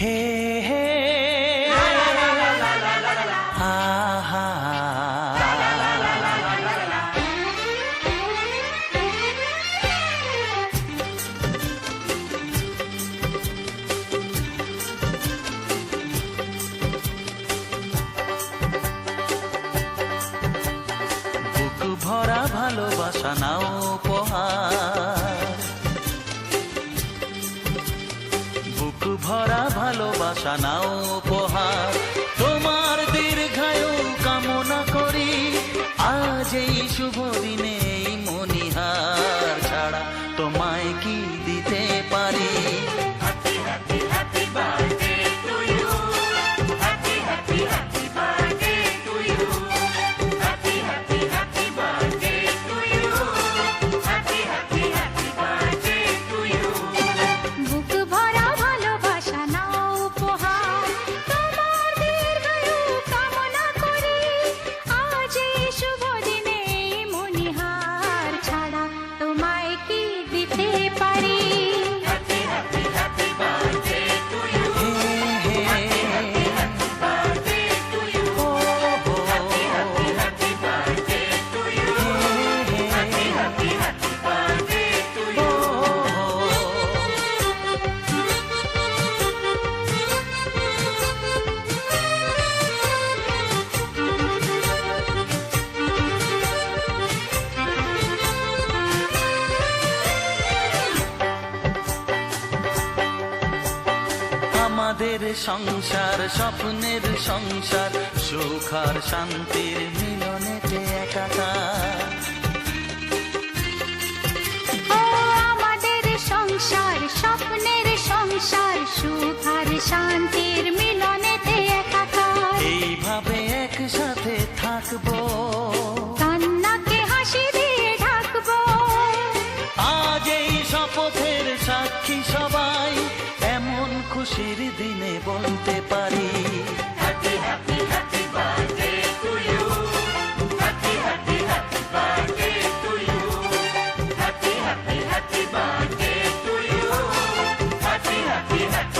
হে হে। হা হা ভরা নাও উপহার। বুক ভরা ভালোবাসা নাও উপহার। আমাদের সংসার স্বপ্নের সংসার সুখ আর শান্তির মিলনেতে একাকার। খুশির দিনে বলতে পারি। স্নেহ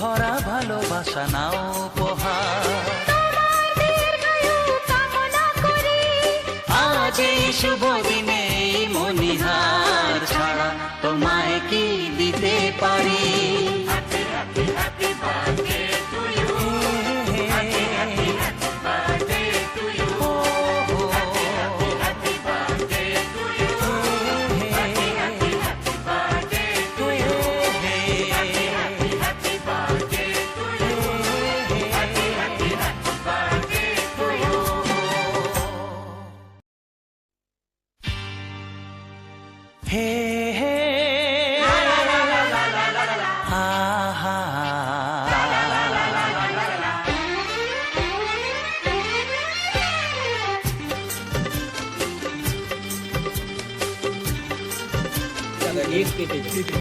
ভরা ভালোবাসা নাও উপহার। আজ এই শুভ দিনে মনিহার ছাড়া তোমায় কি দিতে পারি? Hey, hey. La la la